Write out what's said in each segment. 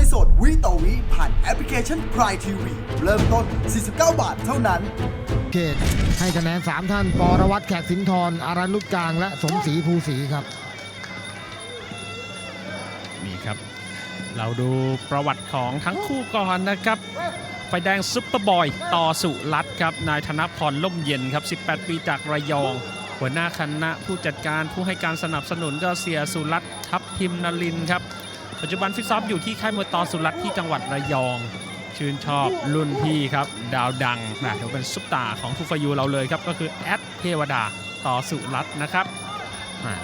วยสดวิต่อวิผ่านแอปพลิเคชัน Prime TV เริ่มต้น 49 บาทเท่านั้นเขตให้คะแนน 3 ท่าน ปรวัตรแขกสินทรอารันลุกกลาง และสมศรีภูศรีครับ นี่ครับ เราดูประวัติของทั้งคู่ก่อนนะครับ ไฟแดงซุปเปอร์บอย ต่อสุรัตน์ครับ นายธนพรล่มเย็นครับ 18 ปีจากระยอง หัวหน้าคณะผู้จัดการผู้ให้การสนับสนุนก็เสียสุรัตน์ทัพทิมนลินทร์ครับ ปัจจุบันฟิตซ้อมอยู่ที่ค่ายมวยต่อสุรัตน์ที่จังหวัดระยอง ชื่นชอบรุ่นพี่ครับ ดาวดังนะถือว่าเป็นซุปตาของทูฟยูเราเลยครับ ก็คือแอดเทวดาต่อสุรัตน์นะครับ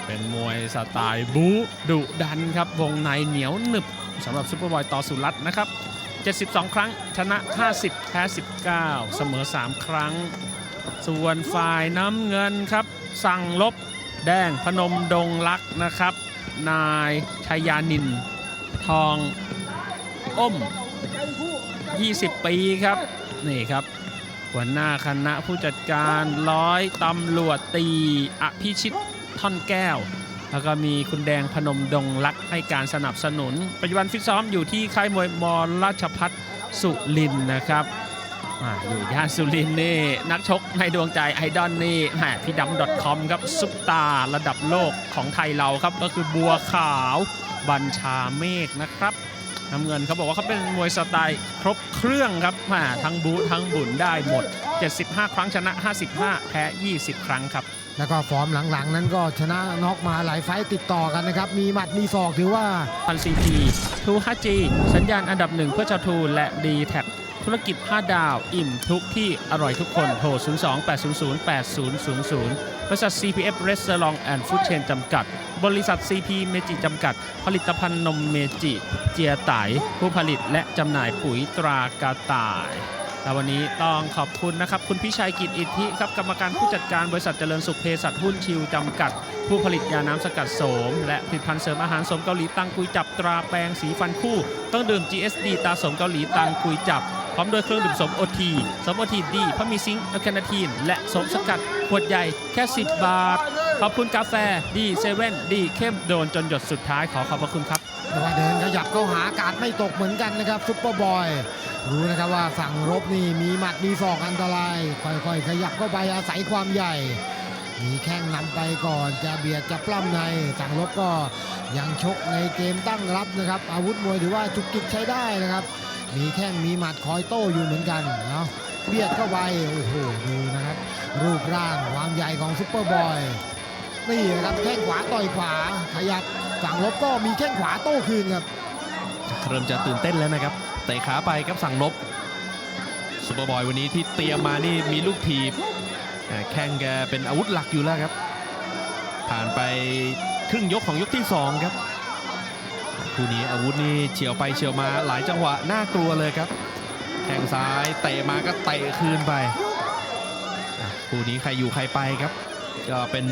เป็นมวยสไตล์บูดุดันครับ วงในเหนียวหนึบสำหรับซุปเปอร์บอยต่อสุรัตน์นะครับ 72 ครั้ง ชนะ 50 แพ้ 19 เสมอ 3 ครั้ง ส่วนฝ่ายน้ำเงินครับ สั่งลบแดงพนมดงรักนะครับ นายชายานิน ทองอ้ม20 ปีครับ นี่ครับ หัวหน้าคณะผู้จัดการร้อยตำรวจตีอภิชิตท่อนแก้ว แล้วก็มีคุณแดงพนมดงรักให้การสนับสนุน ปัจจุบันฟิตซ้อมอยู่ที่ค่ายมวยมอราชพัฒสุรินนะครับอยู่ย่านสุรินนี่ นักชกในดวงใจไอดอลนี่แหมพี่ดำ .com ครับซุปตาร์ระดับโลกของไทยเราครับ ก็คือบัวขาว บัญชาเมฆนะครับน้ำเงินเขาบอกว่าเขาเป็นมวยสไตล์ครบเครื่องครับแหมาทั้งบู๊ทั้งบุญได้หมด 75 ครั้งชนะ 55 แพ้ 20 ครั้งครับ แล้วก็ฟอร์มหลังๆ นั้นก็ชนะน็อกมาหลายไฟต์ติดต่อกันนะครับ มีหมัดมีศอกถือว่าพันซีพีทู 5G สัญญาณอันดับหนึ่งเพื่อชาวทูและ d t แทธุรกิจ 5 ดาว อิ่มทุกที่อร่อยทุกคนโทร 02 800 8000 บริษัท CPF Restaurant and Food Chain จำกัด บริษัท CP เมจิจำกัด ผลิตภัณฑ์นมเมจิ เจียไตผู้ผลิตและจำหน่ายปุ๋ยตรากระต่ายและวันนี้ต้องขอบคุณนะครับ คุณพิชัยกิจอิทธิครับกรรมการผู้จัดการบริษัทเจริญสุขเภสัชหุ้นชิวจำกัด ผู้ผลิตยาน้ำสกัดโสม และผลิตภัณฑ์เสริมอาหารสมเกาหลีตังกุยจับตราแปรงสีฟันคู่ ต้องดื่ม GSD ตาสมเกาหลีตังกุยจับ พร้อมด้วยเครื่องดื่มสมโอทีสมโอทีดีพราะมีซิงค์อะแคนาทีน และสมสกัดขวดใหญ่แค่ 10 บาท ขอบคุณกาแฟดีเซเว่นดีเข้มโดนจนหยดสุดท้ายขอขอบพระคุณครับแต่ว่าเดินขยับเข้าหาอากาศไม่ตกเหมือนกันนะครับซุปเปอร์บอยรู้นะครับว่าฝั่งรบนี่มีหมัดมีศอกอันตราย ค่อยๆ ขยับเข้าไปอาศัยความใหญ่ มีแข้งนำไปก่อนจะเบียดจะปล้ำในฝั่งรบก็ยังชกในเกมตั้งรับนะครับ อาวุธมวยถือว่าจุกจิกใช้ได้นะครับ มีแข้งมีหมัดคอยโต้อยู่เหมือนกันเอาะเบียดเข้าไปโอ้โหดูนะครับ รูปร่างความใหญ่ของซุปเปอร์บอยนี่นะครับแข้งขวาต่อยขวาขยับฝั่งรบก็มีแข้งขวาโต้คืนครับเริ่มจะตื่นเต้นแล้วนะครับเตะขาไปครับสั่งลบซูเปอร์บอยวันนี้ที่เตรียมมานี่มีลูกทีบแข้งแกเป็นอาวุธหลักอยู่แล้วครับ ผ่านไปครึ่งยกของยกที่ 2 ครับ คู่นี้อาวุธนี่เฉียวไปเฉียวมาหลายจังหวะน่ากลัวเลยครับแข้งซ้ายเตะมาก็เตะคืนไปคู่นี้ใครอยู่ใครไปครับก็เป็น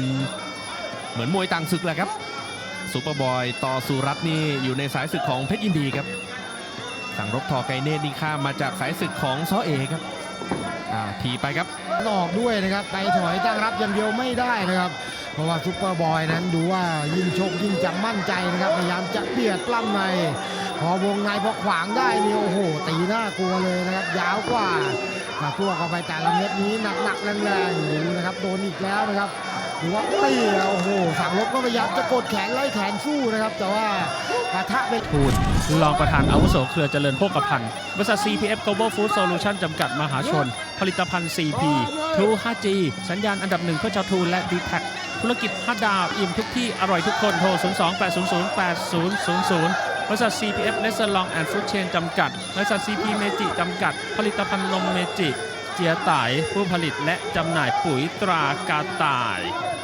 เหมือนมวยต่างศึกแหละครับซูเปอร์บอยต่อสุรัตน์นี่อยู่ในสายศึกของเพชรยินดีครับ สั่งรบทอไกเนตนี่ข้ามมาจากสายศึกของซ้อเอครับอ่าทีไปครับออกด้วยนะครับไปถอยตั้งรับอย่างเดียวไม่ได้นะครับ เพราะว่าซุปเปอร์บอยนั้นดูว่ายิ่งชกยิ่งจะมั่นใจนะครับ พยายามจะเบียดปล้ำใน พอวงในพอขวางได้นี่โอ้โห ตีหน้ากลัวเลยนะครับ ยาวกว่าถ้าทั่วเข้าไปแต่ละเม็ดนี้หนักๆแรงๆดูนะครับโดนอีกแล้วนะครับดูว่าตีโอ้โหสั่งลบก็พยายามจะกดแขนไล่แขนสู้นะครับ แต่ว่าปะทะไปทูลรองประธานอาวุโสเครือเจริญโภคภัณฑ์บริษัท CPF Global Food Solution จำกัดมหาชน ผลิตภัณฑ์ CP True 5G สัญญาณอันดับหนึ่งเพื่อชาวทูและ d t แท ธุรกิจ5ดาว อิ่มทุกที่ อร่อยทุกคน โทร 02 800 8000 บริษัท CPF Restaurant and Food Chain จำกัด บริษัท CP Meiji จำกัด ผลิตภัณฑ์นมเมจิ เจียไตายผู้ผลิตและจำหน่ายปุ๋ยตรากาต่าย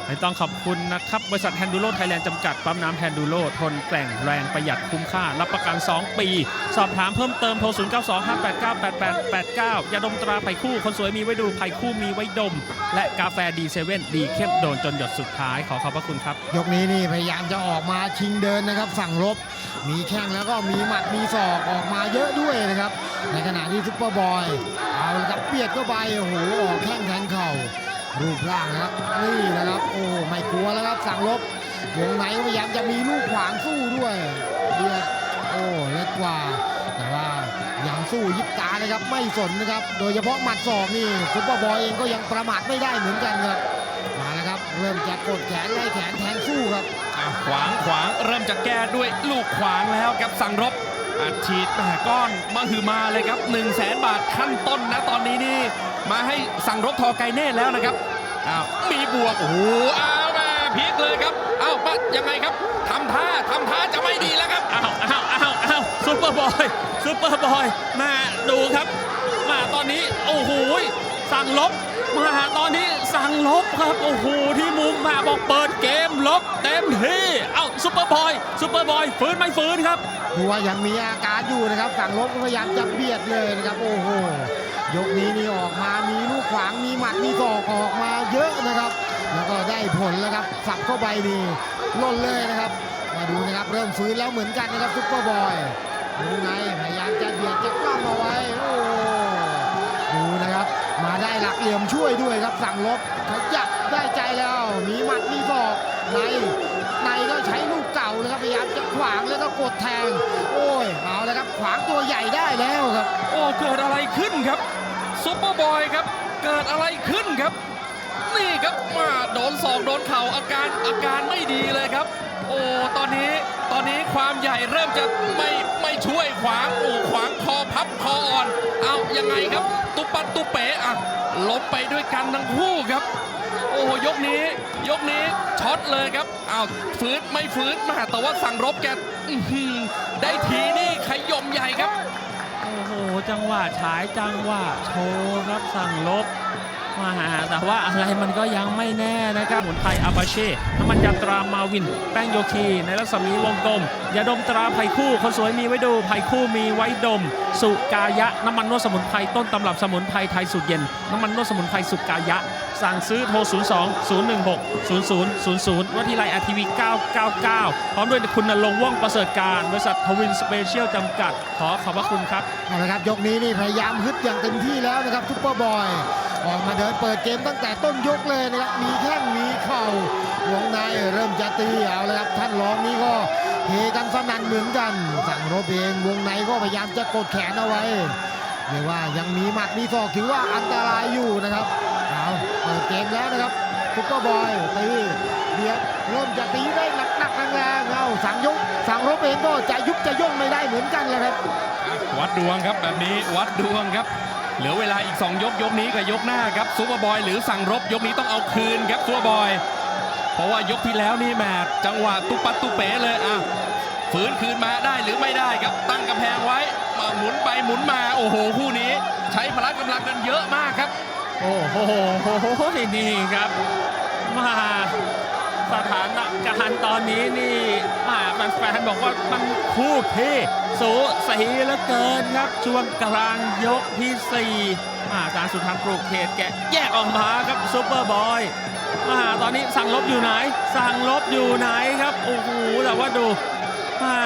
ไม่ต้องขอบคุณนะครับ บริษัทแฮนดูโ o ไทยแลนด์จำกัด ปั๊มน้ำแฮนดูโ o ทนแกร่งแรงประหยัดคุ้มค่า รับประกัน 2 ปี สอบถามเพิ่มเติมโทร 0 9 2 5 8 9 8 8 8 9ยาดมตราไผ่คู่ คนสวยมีไว้ดูไผ่คู่มีไว้ดม และกาแฟดีเซเว่นดีเข้มโดนจนหยดสุดท้าย ขอขอบพระคุณครับ ยกนี้นี่พยายามจะออกมาชิงเดินนะครับฝั่งรบมีแข้งแล้วก็มีหมัดมีศอกออกมาเยอะด้วยนะครับในขณะที่ซุปเปอร์บอยเอาละครับเบียดเข้าไปโอ้โหออกแข้งแทงเข่ารูปร่างครับนี่นะครับโอ้ไม่กลัวแล้วครับสั่งรบวงในพยายามจะมีลูกขวางสู้ด้วยเบียดโอ้เล็กกว่า แต่ว่ายังสู้ยิบตานะครับไม่สนนะครับ โดยเฉพาะหมัดศอกนี่ซุปเปอร์บอยเองก็ยังประมาทไม่ได้เหมือนกันครับมาแล้วครับเริ่มจะกดแขนไล่แขนแทงสู้ครับขวางขวางเริ่มจะแก้ด้วยลูกขวางแล้วครับสั่งรบ อัดฉีดแหม่ก้อนมาหือมาเลยครับ1 0 0 0 0แสนบาทขั้นต้นนะตอนนี้นี่ มาให้สั่งรบทอไกเน่แล้วนะครับอ้าวมีบวกโอ้โหอ้าวแม่พลิกเลยครับอ้าวมายังไงครับทำท่าทำท่าจะไม่ดีแล้วครับอ้าวอ้าวอ้าวอ้าวซุปเปอร์บอยซุปเปอร์บอยมาดูครับ มาตอนนี้โอ้โหสั่งลบมาตอนนี้สั่งลบครับโอ้โหที่มุมมาบอกเปิดเกมลบ ต็มที่เอ้าซุปเปอร์บอยซุปเปอร์บอยฟื้นไม่ฟื้นครับดูว่ายังมีอาการอยู่นะครับฝั่งลบพยายามจะเบียดเลยนะครับโอ้โหยกนี้นี่ออกมามีลูกขวางมีหมัดมีศอกออกมาเยอะนะครับ แล้วก็ได้ผลแล้วครับสับเข้าไปนี่ล่นเลยนะครับ มาดูนะครับเริ่มฟื้นแล้วเหมือนกันนะครับซุปเปอร์บอยดูไงพยายามจะเบียดจะกล้ำเอาไว้โอ้ดูนะครับ มาได้หลักเหลี่ยมช่วยด้วยครับสั่งลบขยับ ได้ใจแล้ว มีหมัดมีศอกในในก็ใช้ลูกเก่านะครับพยายามจะขวางแล้วก็กดแทง โอ้ยเอาแล้วครับขวางตัวใหญ่ได้แล้วครับ โอ้เกิดอะไรขึ้นครับซุปเปอร์บอยครับ เกิดอะไรขึ้นครับ นี่ครับมาโดนศอกโดนเข่าอาการอาการไม่ดีเลยครับ โอ้ตอนนี้ตอนนี้ความใหญ่เริ่มจะไม่ไม่ช่วยขวางโอ้ขวาง อพับคออ่อน เอายังไงครับ ตุปัดตุเป๋อะล้มไปด้วยกันทั้งคู่ครับ โอ้โหยกนี้ ยกนี้ช็อตเลยครับอ้าวฟื้นไม่ฟื้นมาแต่ว่าสั่งรบแกได้ทีนี่ขยมใหญ่ครับ โอ้โห จังหวะฉายจังหวะโชว์ครับสั่งลบ มาแต่ว่าอะไรมันก็ยังไม่แน่นะครับหมุนไทยอาบาเช่น้ำมันยาตรามาวิน แป้งโยคีในรัศมีวงกลมยาดมตราไผ่คู่ คนสวยมีไว้ดูไผ่คู่มีไว้ดม สุกายะ น้ำมันนวดสมุนไพรต้นตำรับสมุนไพรไทยสูตรเย็น น้ำมันนวดสมุนไพรสุกายะ สั่งซื้อโทร 02 016 0000วัดที่ไลอาทีวี 999 พร้อมด้วยคุณนรงว่องประเสริฐการบริษัททวินสเปเชียลจำกัด ขอขอบพระคุณครับเอาละครับยกนี้นี่พยายามฮึดอย่างเต็มที่แล้วนะครับซุปเปอร์บอย ออกมาเดินเปิดเกมตั้งแต่ต้นยกเลยนะครับมีแข้งมีเข่าวงในเริ่มจะตีเอาเลยครับท่านรองนี่ก็เฮกันสนั่นเหมือนกันสั่งรบเองวงในก็พยายามจะกดแขนเอาไว้เรียกว่ายังมีหมัดมีศอกถือว่าอันตรายอยู่นะครับเอาเปิดเกมแล้วนะครับซุปเปอร์บอยตีเบียดเริ่มจะตีได้หนักๆแรงๆเอาสั่งยกสั่งรบเองก็จะยุบจะย่นไม่ได้เหมือนกันแหละครับ วัดดวงครับแบบนี้วัดดวงครับ เหลือเวลาอีก 2 ยกยกนี้กับยกหน้าครับซูเปอร์บอยหรือสั่งรบยกนี้ต้องเอาคืนครับซูเปอร์บอย เพราะว่ายกที่แล้วนี่แหมจังหวะตุปัดตุเป๋เลยอะฝืนคืนมาได้หรือไม่ได้ครับตั้งกำแพงไว้มาหมุนไปหมุนมาโอ้โหคู่นี้ ใช้พละกำลังกันเยอะมากครับ โอ้โหนี่ครับ มาสถาน การตอนนี้นี่มาแฟนๆบอกว่ามันคู่ที่สูสีเหลือเกินครับ ช่วงกลางยกที่4มาอาจารย์สุทันปลูกเขตแกแยกออกมาครับซูเปอร์บอยมาตอนนี้สั่งลบอยู่ไหน สั่งลบอยู่ไหนครับโอ้โหแต่ว่าดูมา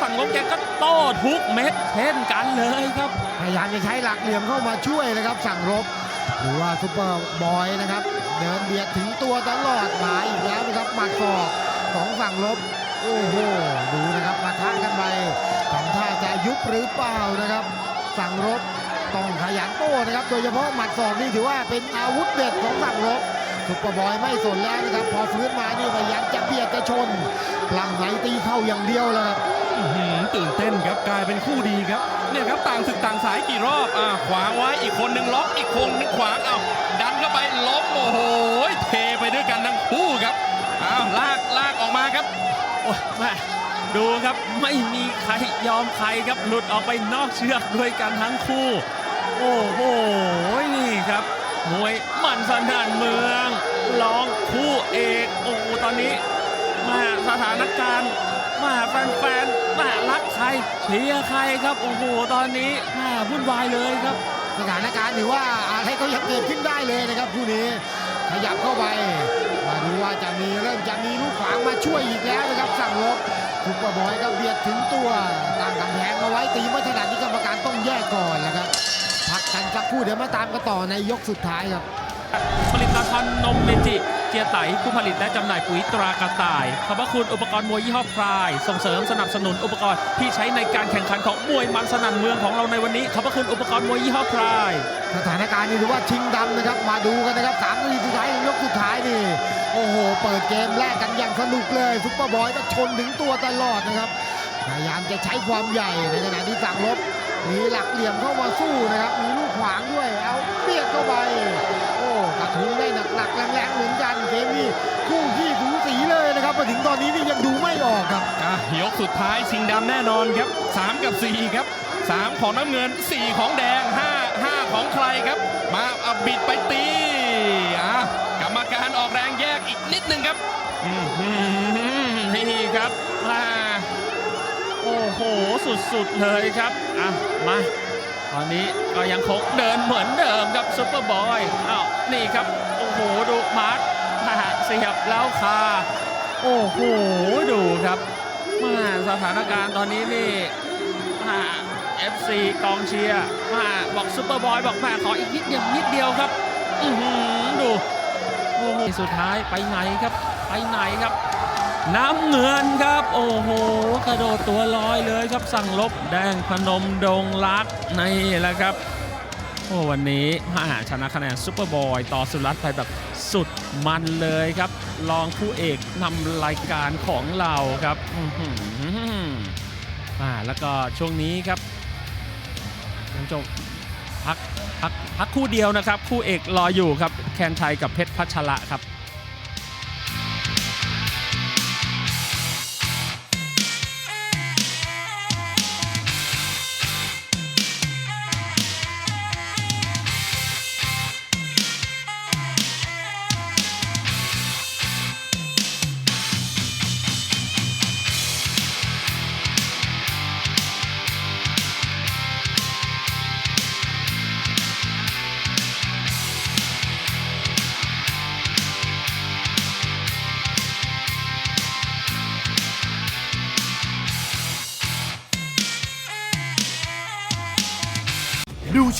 สั่งลบแกก็โต้ทุกเม็ดเช่นกันเลยครับพยายามจะใช้หลักเหลี่ยมเข้ามาช่วยนะครับ สั่งรบหรือว่าซุปเปอร์บอยนะครับ เดินเบียดถึงตัวตลอดมาอีกแล้วนะครับหมัดศอกของสั่งรบโอ้โห ดูนะครับมาทะกันไปทำท่าจะยุบหรือเปล่านะครับสั่งรบต้องขยันโต้นะครับ โดยเฉพาะหมัดศอกนี่ถือว่าเป็นอาวุธเด็ดของสั่งรบซุปเปอร์บอยไม่สนแล้วนะครับ พอฟื้นมานี่พยายามจะเบียดจะชนปลังไหลตีเข้าอย่างเดียวแล้วครับตื่นเต้นครับกลายเป็นคู่ดีครับเนี่ยครับต่างศึกต่างสายกี่รอบอ่าขวางไว้อีกคนหนึ่งล็อกอีกคนหนึงขวางอ้าดั โอ้โหเทไปด้วยกันทั้งคู่ครับอ้าวลากลากออกมาครับโอ้ยแม่ดูครับไม่มีใครยอมใครครับหลุดออกไปนอกเชือกด้วยกันทั้งคู่ โอ้โหนี่ครับมวยมันสนานเมืองร้องคู่เอกโอ้ตอนนี้มาสถานการณ์มาแฟนๆมารักใครเชียร์ใครครับโอ้โหตอนนี้มาวุ่นวายเลยครับ สถานการณ์ถือว่า ให้เขายังเกิดขึ้นได้เลยนะครับคู่นี้ขยับเข้าไปมาดูว่าจะมีเริ่มจะมีลูกขวางมาช่วยอีกแล้วนะครับสั่งลบซุปเปอร์บอยก็เบียดถึงตัวตั้งกำแพงเอาไว้ตีไม่ถนัดนี่กรรมการต้องแยกก่อนนะครับ พักกันสักครู่เดี๋ยวมาตามกันต่อในยกสุดท้ายครับผลิตภัณฑ์นมเมจิ เจียไตผู้ผลิตและจำหน่ายปุ๋ยตรากระต่าย ขอบพระคุณอุปกรณ์มวยยี่ห้อพราย ส่งเสริมสนับสนุนอุปกรณ์ที่ใช้ในการแข่งขันของมวยมันสนั่นเมืองของเราในวันนี้ ขอบพระคุณอุปกรณ์มวยยี่ห้อพราย สถานการณ์นี่ถือว่าชิงดำนะครับ มาดูกันนะครับสามนาทีสุดท้ายยกสุดท้ายนี่ โอ้โห เปิดเกมแรกกันอย่างสนุกเลยซุปเปอร์บอยก็ชนถึงตัวตลอดนะครับ พยายามจะใช้ความใหญ่ในขณะที่สั่งลบมีหลักเหลี่ยมเข้ามาสู้นะครับ มีลูกขวางด้วย เอาเบียดเข้าไป กระทุ้งได้หนักๆแรงๆเหมือนกันเกมนี้คู่ขี้สูสีเลยนะครับมาถึงตอนนี้นี่ยังดูไม่ออกครับอะยกสุดท้ายชิงดำแน่นอนครับ 3 กับ 4 ครับ 3 ของน้ำเงิน 4 ของแดง 5 5 ของใครครับ มาเอาบิดไปตีอะกรรมการออกแรงแยกอีกนิดนึงครับนี่ครับอ่าโอ้โหสุดๆเลยครับอะมาตอนนี้ก็ยังคงเดินเหมือนเดิมครับซุปเปอร์บอยอ้า นี่ครับ โอ้โห ดูมาร์ทอ่าเสียบแล้วคา โอ้โห ดูครับมาสถานการณ์ตอนนี้นี่เอฟซีกองเชียร์มาบอกซุปเปอร์บอยบอกแม่ขออีกนิดเดียวนิดเดียวครับ อือดูโอ้โหสุดท้ายไปไหนครับ ไปไหนครับ น้ำเงินครับ โอ้โห กระโดดตัวลอยเลยครับสั่งลบแดงพนมดงรักนี่แหละครับ โอ้วันนี้มาชนะคะแนนซูเปอร์บอยต่อสุรัตน์ไปแบบสุดมันเลยครับรองคู่เอกนำรายการของเราครับอืมอืมอ่าแล้วก็ช่วงนี้ครับยังจบพักพักพักคู่เดียวนะครับ คู่เอกรออยู่ครับ แคนไทยกับเพชรพัชระครับ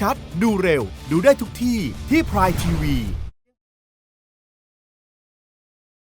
ชัด ดูเร็ว ดูได้ทุกที่ที่พรายทีวี